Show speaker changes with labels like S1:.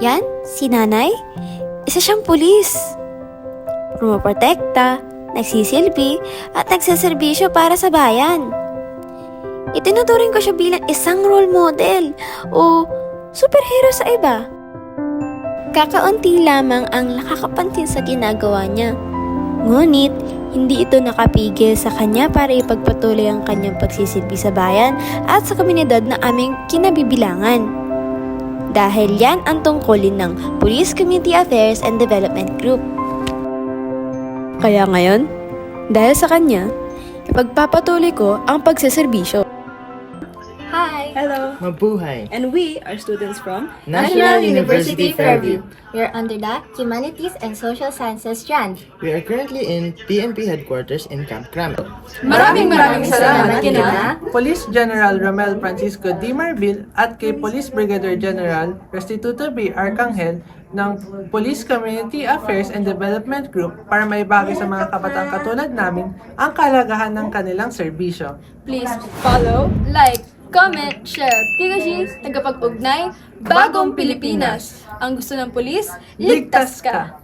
S1: Yan, si nanay, isa siyang pulis. Pumoprotekta, nagsisilbi, at nagsaserbisyo para sa bayan. Itinuturing ko siya bilang isang role model o superhero sa iba. Kakaunti lamang ang nakakapansin sa ginagawa niya. Ngunit, hindi ito nakapigil sa kanya para ipagpatuloy ang kanyang pagsisilbi sa bayan at sa komunidad na aming kinabibilangan. Dahil yan ang tungkulin ng Police Community Affairs and Development Group. Kaya ngayon, dahil sa kanya, ipagpapatuloy ko ang pagsiservisyo.
S2: Hi!
S3: Hello!
S4: Mabuhay!
S3: And we are students from
S4: National University Fairview.
S2: We are under the Humanities and Social Sciences strand.
S4: We are currently in PNP headquarters in Camp Cramel.
S5: Maraming maraming salamat
S2: Salamat
S5: kina Police General Romel Francisco D. Marbil at kay Police Brigadier General Restituto B. Arcangel ng Police Community Affairs and Development Group para may bagay sa mga kabataan katulad namin ang kalagahan ng kanilang serbisyo.
S6: Please follow, like, comment, share. Pigashi, tagapag-ugnay, bagong Pilipinas. Ang gusto ng pulis, ligtas ka.